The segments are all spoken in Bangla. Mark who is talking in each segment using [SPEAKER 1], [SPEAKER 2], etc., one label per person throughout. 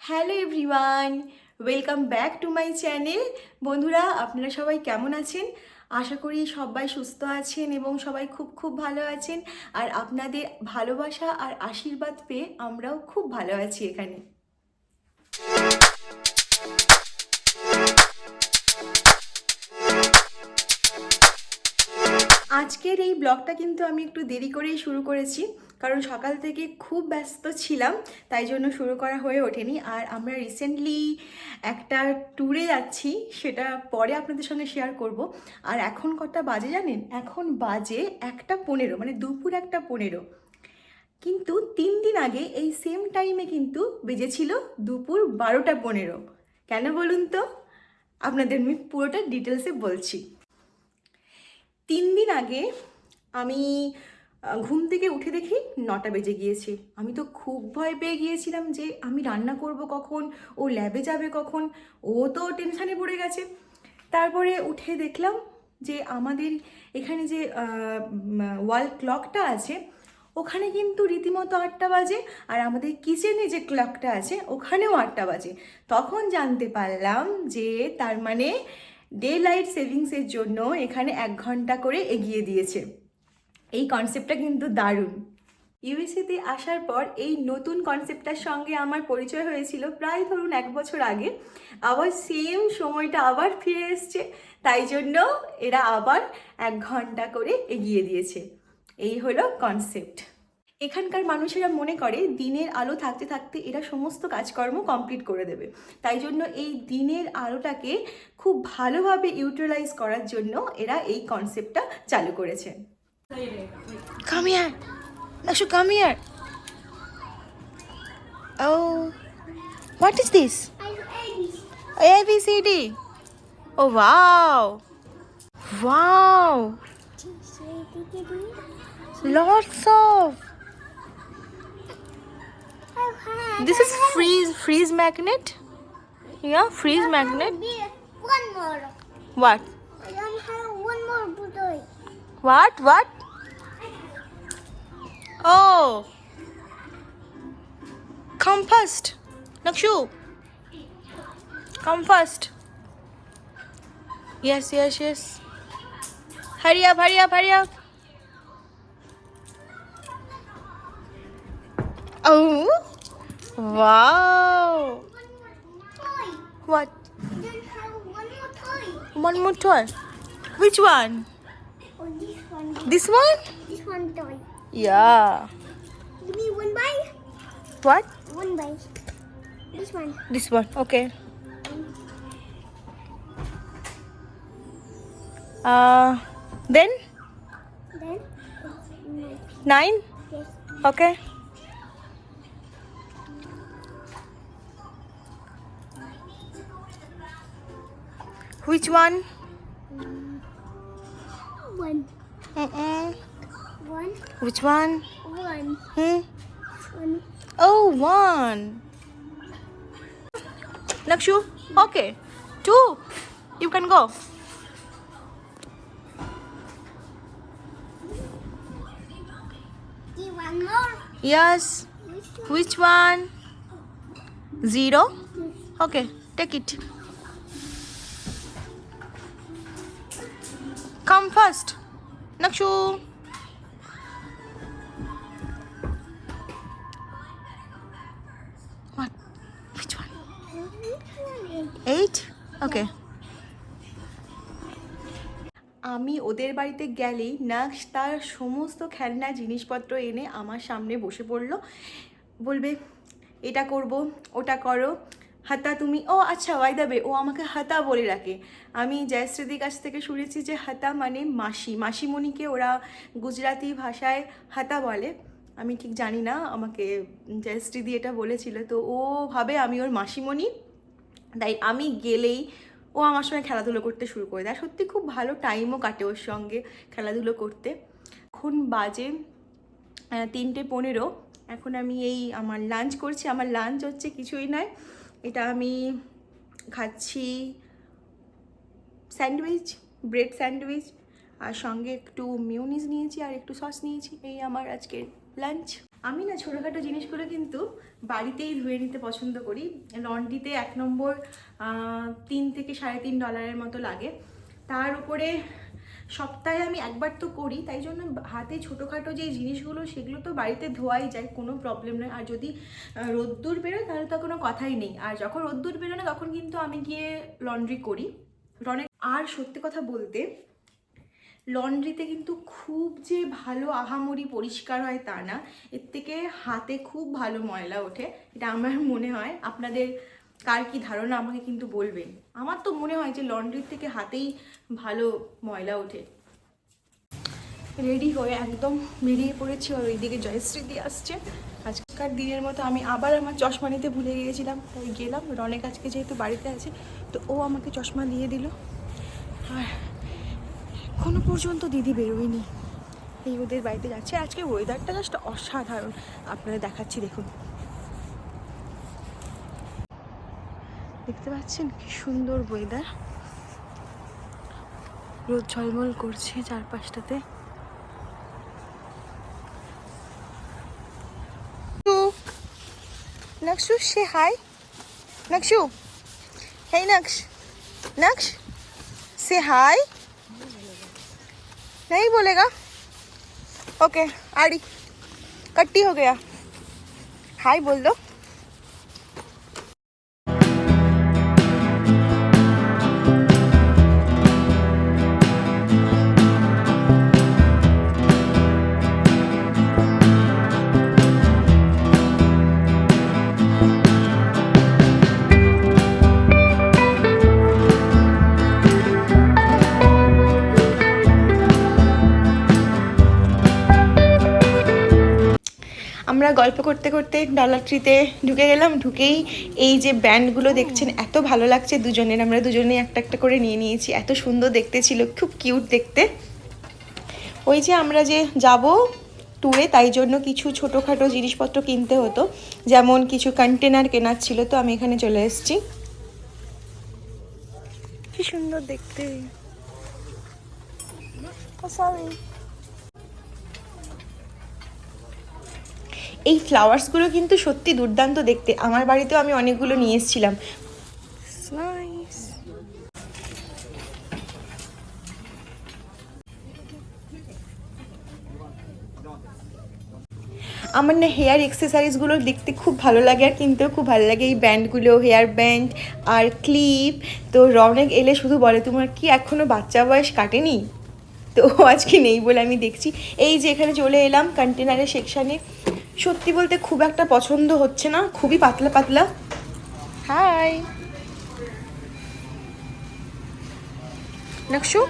[SPEAKER 1] Hello everyone, welcome back to my channel. বন্ধুরা, আপনারা সবাই কেমন আছেন? আশা করি সবাই সুস্থ আছেন এবং সবাই খুব খুব ভালো আছেন। আর আপনাদের ভালোবাসা আর আশীর্বাদ পেয়ে আমরাও খুব ভালো আছি এখানে। আজকের এই ব্লগটা কিন্তু আমি একটু দেরি করেই শুরু করেছি, কারণ সকাল থেকে খুব ব্যস্ত ছিলাম, তাই জন্য শুরু করা হয়ে ওঠেনি। আর আমরা রিসেন্টলি একটা ট্যুরে যাচ্ছি, সেটা পরে আপনাদের সঙ্গে শেয়ার করব। আর এখন কটা বাজে জানেন? এখন বাজে একটা পনেরো মানে দুপুর একটা পনেরো। কিন্তু তিন দিন আগে এই সেম টাইমে কিন্তু বেজেছিল দুপুর বারোটা পনেরো। কেন বলুন তো? আপনাদের আমি পুরোটা ডিটেলসে বলছি। তিন দিন আগে আমি ঘুম থেকে উঠে দেখি নটা বেজে গিয়েছে। আমি তো খুব ভয় পেয়ে গিয়েছিলাম যে আমি রান্না করব কখন, ও ল্যাবে যাবে কখন, ও তো টেনশানে পড়ে গেছে। তারপরে উঠে দেখলাম যে আমাদের এখানে যে ওয়াল ক্লকটা আছে, ওখানে কিন্তু রীতিমতো আটটা বাজে আর আমাদের কিচেনে যে ক্লকটা আছে, ওখানেও আটটা বাজে। তখন জানতে পারলাম যে তার মানে ডে লাইট সেভিংসের জন্য এখানে এক ঘণ্টা করে এগিয়ে দিয়েছে। এই কনসেপ্টটা কিন্তু দারুণ। ইউএসএতে আসার পর এই নতুন কনসেপ্টটার সঙ্গে আমার পরিচয় হয়েছিল প্রায় ধরুন এক বছর আগে। আবার সেম সময়টা আবার ফিরে এসছে, তাই জন্য এরা আবার এক ঘণ্টা করে এগিয়ে দিয়েছে। এই হলো কনসেপ্ট এখানকার মানুষেরা মনে করে দিনের আলো থাকতে থাকতে এরা সমস্ত কাজকর্ম কমপ্লিট করে দেবে তাই জন্য এই দিনের আলোটাকে খুব ভালোভাবে ইউটিলাইজ করার জন্য এরা এই কনসেপ্টটা চালু করেছে. Oh, is this? A B C D. Oh wow. Wow. Lots of. This is freeze freeze magnet. Yeah, freeze magnet.
[SPEAKER 2] One more.
[SPEAKER 1] What?
[SPEAKER 2] I don't have one more toy.
[SPEAKER 1] What? What? Oh. Come first. Nakshu. Come first. Yes, yes, yes. Hurry up, hurry up, hurry up. Oh. Wow. What?
[SPEAKER 2] I don't have one more toy.
[SPEAKER 1] One more toy. Which one?
[SPEAKER 2] Oh, this one.
[SPEAKER 1] This one?
[SPEAKER 2] This one toy.
[SPEAKER 1] Yeah.
[SPEAKER 2] Give me one by.
[SPEAKER 1] What?
[SPEAKER 2] One by. This one.
[SPEAKER 1] This one. Okay. Uh, then
[SPEAKER 2] Then.
[SPEAKER 1] nine.
[SPEAKER 2] Yes.
[SPEAKER 1] Okay. Which one?
[SPEAKER 2] One.
[SPEAKER 1] Mm-mm.
[SPEAKER 2] One.
[SPEAKER 1] Which one?
[SPEAKER 2] One.
[SPEAKER 1] Hmm.
[SPEAKER 2] One.
[SPEAKER 1] Oh, one. Nakshu. Okay. Two. You can go.
[SPEAKER 2] One more.
[SPEAKER 1] Yes. Which one? Zero. Okay. Take it. Come first. Nakshu. What? Which one? Eight? Okay. আমি ওদের বাড়িতে গেলেই নাক্স তার সমস্ত খেলনা, জিনিসপত্র এনে আমার সামনে বসে পড়ল বলবে, এটা করব, ওটা করো হাতা তুমি, ও আচ্ছা ওয়াই দাবে ও আমাকে হাতা বলে রাখে। আমি জয়শ্রীদির কাছ থেকে শুনেছি যে হাতা মানে মাসি। মাসিমণিকে ওরা গুজরাতি ভাষায় হাতা বলে। আমি ঠিক জানি না, আমাকে জয়শ্রীদি এটা বলেছিল। তো ও ভাবে আমি ওর মাসিমণি, তাই আমি গেলেই ও আমার সঙ্গে খেলাধুলো করতে শুরু করে দেয়। সত্যি খুব ভালো টাইমও কাটে ওর সঙ্গে খেলাধুলো করতে। এখন বাজে তিনটে পনেরো। এখন আমি এই, আমার লাঞ্চ করছি। আমার লাঞ্চ হচ্ছে কিছুই নয়। এটা আমি খাচ্ছি স্যান্ডউইচ, ব্রেড স্যান্ডউইচ, আর সঙ্গে একটু মিউনিস নিয়েছি আর একটু সস নিয়েছি। এই আমার আজকের লাঞ্চ। আমি না ছোটোখাটো জিনিসগুলো কিন্তু বাড়িতেই ধুয়ে নিতে পছন্দ করি। লন্ড্রিতে এক নম্বর তিন থেকে সাড়ে তিন ডলারের মতো লাগে। তার উপরে সপ্তাহে আমি একবার তো করি, তাই জন্য হাতে ছোটোখাটো যে জিনিসগুলো সেগুলো তো বাড়িতে ধোয়াই যায়, কোনো প্রবলেম নয়। আর যদি রোদ্দুর বেরোয় তাহলে তো কোনো কথাই নেই। আর যখন রোদ্দুর বেরোয় না, তখন কিন্তু আমি গিয়ে লন্ড্রি করি। অনেক আর সত্যি কথা বলতে লন্ড্রিতে কিন্তু খুব যে ভালো আহামরি পরিষ্কার হয় তা না। এর থেকে হাতে খুব ভালো ময়লা ওঠে। এটা আমার মনে হয়। আপনাদের কার কি ধারণা আমাকে কিন্তু বলবেন। আমার তো মনে হয় যে লন্ড্রির থেকে হাতেই ভালো ময়লা ওঠে। রেডি হয়ে একদম বেরিয়ে পড়েছি আর ওইদিকে জয়শ্রী দিয়ে আসছে। আজকার দিনের মতো আমি আবার আমার চশমা নিতে ভুলে গিয়েছিলাম, তাই গেলাম। রনেক আজকে যেহেতু বাড়িতে আছে, তো ও আমাকে চশমা দিয়ে দিল। আর এখনও পর্যন্ত দিদি বেরোয়নি। এই ওদের বাড়িতে যাচ্ছে। আজকে ওয়েদারটা জাস্ট অসাধারণ। আপনারা দেখাচ্ছি, দেখুন। দেখতে পাচ্ছেন কি সুন্দর ওয়েদার রোদ ঝলমল করছে চারপাশটাতে Nakshu, say hi. Nakshu. Hey, Naksh. Naksh, say hi. नहीं बोलेगा ओके आड़ी कट्टी हो गया हाय बोल दो আমরা গল্প করতে করতে ডলার ট্রিতে ঢুকে গেলাম ঢুকেই এই যে ব্যান্ডগুলো দেখছেন এত ভালো লাগছে দুজনের। আমরা দুজনেই একটা একটা করে নিয়ে নিয়েছি। এত সুন্দর দেখতে ছিল খুব কিউট দেখতে। ওই যে আমরা যে যাব ট্যুরে তাই জন্য কিছু ছোটোখাটো জিনিসপত্র কিনতে হতো। যেমন কিছু কন্টেনার কেনার ছিল তো আমি এখানে চলে এসেছি। কি সুন্দর দেখতে। সরি এই ফ্লাওয়ার্সগুলো কিন্তু সত্যি দুর্দান্ত দেখতে। আমার বাড়িতেও আমি অনেকগুলো নিয়ে এসেছিলাম। আমার না হেয়ার এক্সেসারিজগুলো দেখতে খুব ভালো লাগে আর কিনতেও খুব ভালো লাগে। এই ব্যান্ডগুলো হেয়ার ব্যান্ড আর ক্লিপ তো রনেক এলে শুধু বলে তোমার কি এখনও বাচ্চা বয়স কাটেনি? তো আজকে নেই বলে আমি দেখছি। এই যে এখানে চলে এলাম কন্টেনারের সেকশানে সত্যি বলতে খুব একটা পছন্দ হচ্ছে না খুবই পাতলা পাতলা। Hi. নকশু?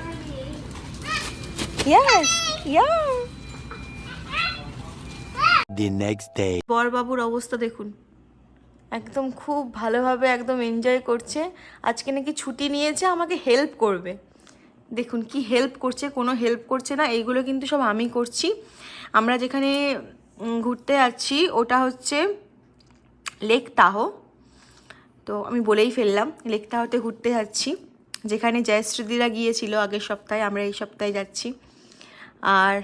[SPEAKER 1] Yes yeah
[SPEAKER 3] the next day.
[SPEAKER 1] বরবাবুর অবস্থা দেখুন। একদম খুব ভালোভাবে একদম এনজয় করছে। আজকে নাকি ছুটি নিয়েছে আমাকে হেল্প করবে। দেখুন কি হেল্প করছে কোনো হেল্প করছে না এইগুলো কিন্তু সব আমি করছি। আমরা যেখানে ঘুরতে যাচ্ছি। ওটা হচ্ছে লেক তাহো তো আমি বলেই ফেললাম লেক তাহোতে ঘুরতে যাচ্ছি। যেখানে জয়শ্রীদিরা গিয়েছিল আগের সপ্তাহে, আমরা এই সপ্তাহে যাচ্ছি। আর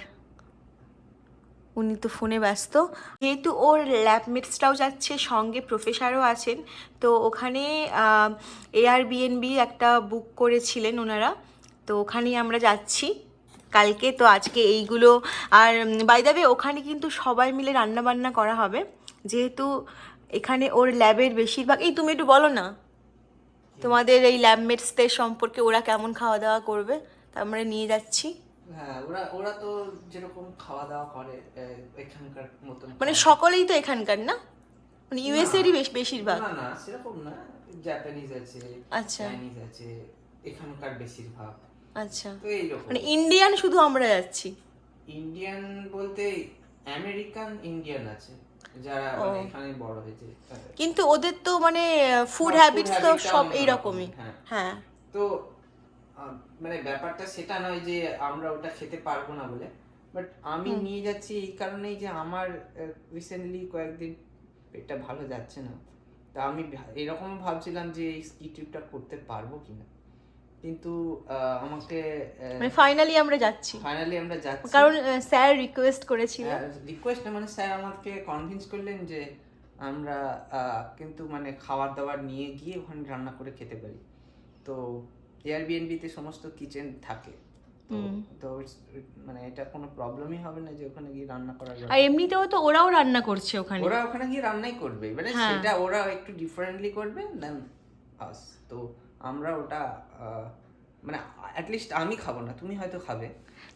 [SPEAKER 1] উনি তো ফোনে ব্যস্ত। যেহেতু ওর ল্যাবমেটসটাও যাচ্ছে, সঙ্গে প্রফেসরও আছেন, তো ওখানে এয়ার বিএনবি একটা বুক করেছিলেন ওনারা। তো ওখানেই আমরা যাচ্ছি। কালকে তো আজকে এইগুলো। আর বাই দ্য ওখানে কিন্তু সবাই মিলে রান্না বান্না করা হবে। যেহেতু এখানে ওর ল্যাবের বেশিরভাগ এই তুমি একটু বলো না। তোমাদের এই ল্যাবমেটসদের সম্পর্কে ওরা কেমন খাওয়া দাওয়া করবে? তা আমরা নিয়ে যাচ্ছি।
[SPEAKER 4] হ্যাঁ ওরা ওরা তো যেরকম খাওয়া দাওয়া করে এখানকার মতন
[SPEAKER 1] মানে সকলেই তো এখানকার না? মানে ইউএসএরই বেশ বেশিরভাগ।
[SPEAKER 4] না না সেরকম না। জাপানিজ আছে
[SPEAKER 1] আচ্ছা।
[SPEAKER 4] চাইনিজ আছে এখানকার বেশিরভাগ।
[SPEAKER 1] আচ্ছা।
[SPEAKER 4] তো এইরকম
[SPEAKER 1] মানে ইন্ডিয়ান শুধু আমরা যাচ্ছি।
[SPEAKER 4] ইন্ডিয়ান বলতে আমেরিকান ইন্ডিয়ান আছে যারা মানে এখানে বড় হয়েছে। হ্যাঁ।
[SPEAKER 1] কিন্তু ওদের তো মানে ফুড
[SPEAKER 4] হ্যাঁ,
[SPEAKER 1] হ্যাবিটস তো সব এইরকমই।
[SPEAKER 4] হ্যাঁ।
[SPEAKER 1] হ্যাঁ।
[SPEAKER 4] তো মানে ব্যাপারটা সেটা নয় যে আমরা ওটা খেতে পারব না বলে। বাট আমি নিয়ে যাচ্ছি এই কারণেই যে আমার রিসেন্টলি কয়েকদিন পেটটা ভালো যাচ্ছে না। তা আমি এরকম ভাবছিলাম যে এই স্কি ট্রিপটা করতে পারব কিনা। কিন্তু আমাকে
[SPEAKER 1] মানে ফাইনালি আমরা যাচ্ছি।
[SPEAKER 4] ফাইনালি আমরা যাচ্ছি।
[SPEAKER 1] কারণ স্যার রিকোয়েস্ট করেছিল।
[SPEAKER 4] রিকোয়েস্ট মানে স্যার আমাকে কনভিন্স করলেন যে আমরা কিন্তু মানে খাবার দাবার নিয়ে গিয়ে ওখানে রান্না করে খেতে পারি। তো এয়ারবিএনবিতে সমস্ত কিচেন থাকে। তো মানে এটা কোনো প্রবলেমই হবে না যে ওখানে গিয়ে রান্না করার
[SPEAKER 1] আর এমনিতেও তো ওরাও রান্না করছে ওখানে।
[SPEAKER 4] ওরা ওখানে গিয়ে রান্নাই করবে। মানে
[SPEAKER 1] হ্যাঁ।
[SPEAKER 4] সেটা ওরা একটু ডিফারেন্টলি করবে দেন আস তো আমরা ওটা মানে অ্যাটলিস্ট আমি খাব না তুমি হয়তো খাবে।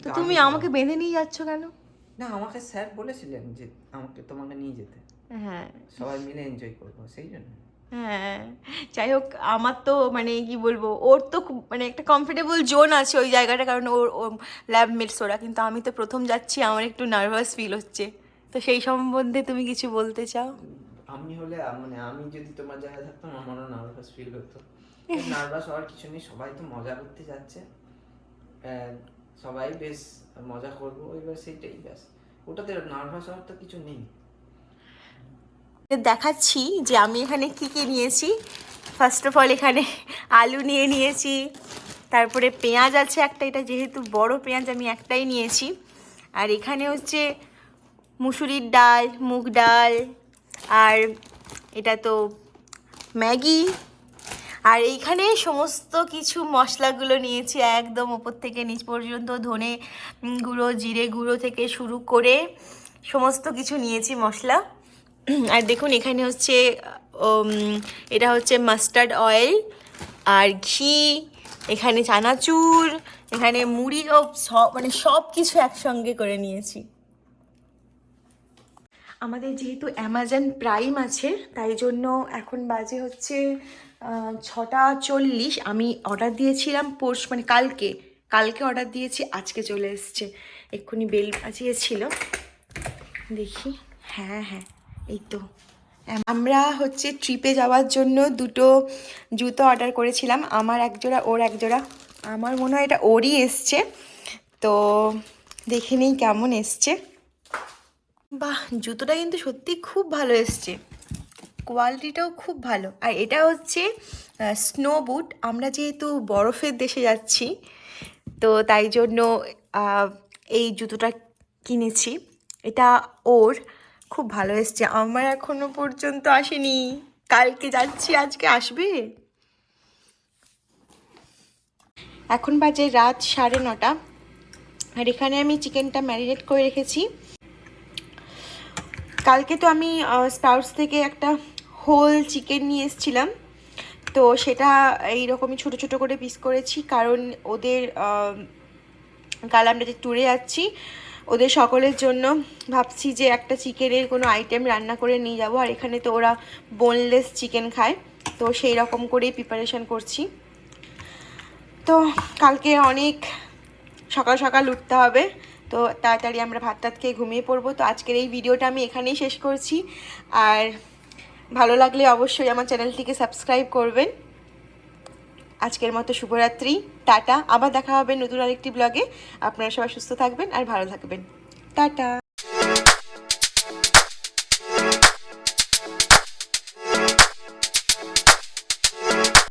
[SPEAKER 1] তো তুমি আমাকে বেঁধে নিয়ে যাচ্ছ কেন?
[SPEAKER 4] না আমাকে স্যার বলেছিলেন যে আমাকে তোমাকে নিয়ে যেতে।
[SPEAKER 1] হ্যাঁ।
[SPEAKER 4] সবাই মিলে এনজয় করব সেই জন্য।
[SPEAKER 1] হ্যাঁ। যাই হোক আমার তো মানে কি বলব ওর তো খুব- মানে একটা কমফোর্টেবল জোন আছে ওই জায়গাটা কারণ ওর ল্যাব মেটস ওরা। কিন্তু আমি তো প্রথম যাচ্ছি আমার একটু নার্ভাস ফিল হচ্ছে। তো সেই সম্বন্ধে তুমি কিছু বলতে চাও?
[SPEAKER 4] আমি হলে মানে আমি যদি তোমার জায়গায় থাকতাম আমারও নার্ভাস ফিল হতো। নার্ভাস হওয়ার কিছু নেই, সবাই তো মজা করতে যাচ্ছে। সবাই বেশ মজা করব, এবার সেইটাই ব্যাস। ওটাতে নার্ভাস হওয়ার তো কিছু নেই।
[SPEAKER 1] দেখাচ্ছি যে আমি এখানে কি কি নিয়েছি। ফার্স্ট অফ অল এখানে আলু নিয়ে নিয়েছি, তারপরে পেঁয়াজ আছে একটা, এটা যেহেতু বড় পেঁয়াজ, আমি একটাই নিয়েছি। আর এখানে হচ্ছে মুসুরির ডাল, মুগ ডাল, আর এটা তো ম্যাগি আর এইখানে সমস্ত কিছু মশলাগুলো নিয়েছি একদম ওপর থেকে নিচ পর্যন্ত, ধনে গুঁড়ো, জিরে গুঁড়ো থেকে শুরু করে সমস্ত কিছু নিয়েছি মশলা। আর দেখুন এখানে হচ্ছে এটা হচ্ছে মাস্টার্ড অয়েল আর ঘি, এখানে চানাচুর, এখানে মুড়ি, ও সব মানে সব কিছু একসঙ্গে করে নিয়েছি। আমাদের যেহেতু অ্যামাজন প্রাইম আছে, তাই জন্য এখন বাজে হচ্ছে ছটা চল্লিশ আমি অর্ডার দিয়েছিলাম পরশু মানে কালকে। কালকে অর্ডার দিয়েছি, আজকে চলে এসছে। এক্ষুনি বেল বাজিয়েছিল। দেখি। হ্যাঁ হ্যাঁ এই তো। আমরা হচ্ছে ট্রিপে যাওয়ার জন্য দুটো জুতো অর্ডার করেছিলাম। আমার এক জোড়া, ওর এক জোড়া। আমার মনে হয় এটা ওরই এসছে। তো দেখে নিই কেমন এসছে। বাহ, জুতোটা কিন্তু সত্যি খুব ভালো এসছে। কোয়ালিটিটাও খুব ভালো। আর এটা হচ্ছে স্নো বুট আমরা যেহেতু বরফের দেশে যাচ্ছি, তো তাই জন্য এই জুতোটা কিনেছি। এটা ওর। খুব ভালো এসছে। আমার এখনও পর্যন্ত আসেনি। কালকে যাচ্ছি, আজকে আসবে? এখন বাজে রাত সাড়ে নটা। আর এখানে আমি চিকেনটা ম্যারিনেট করে রেখেছি। কালকে তো আমি স্পাউটস থেকে একটা হোল চিকেন নিয়ে এসেছিলাম। তো সেটা এইরকমই ছোট ছোট করে পিস করেছি। কারণ ওদের কাল আমরা যে ট্যুরে যাচ্ছি, ওদের সকলের জন্য ভাবছি যে একটা চিকেনের কোনো আইটেম রান্না করে নিয়ে যাব। আর এখানে তো ওরা বোনলেস চিকেন খায়। তো সেই রকম করেই প্রিপারেশন করছি। তো কালকে অনেক সকাল সকাল উঠতে হবে। তো তাড়াতাড়ি আমরা ভাত টাত খেয়ে ঘুমিয়ে পড়ব। তো আজকের এই ভিডিওটা আমি এখানেই শেষ করছি। আর ভালো লাগলে অবশ্যই আমার চ্যানেলটিকে সাবস্ক্রাইব করবেন। আজকের মতো শুভরাত্রি, টাটা। আবার দেখা হবে নতুন আরেকটি ব্লগে। আপনারা সবাই সুস্থ থাকবেন আর ভালো থাকবেন। টাটা।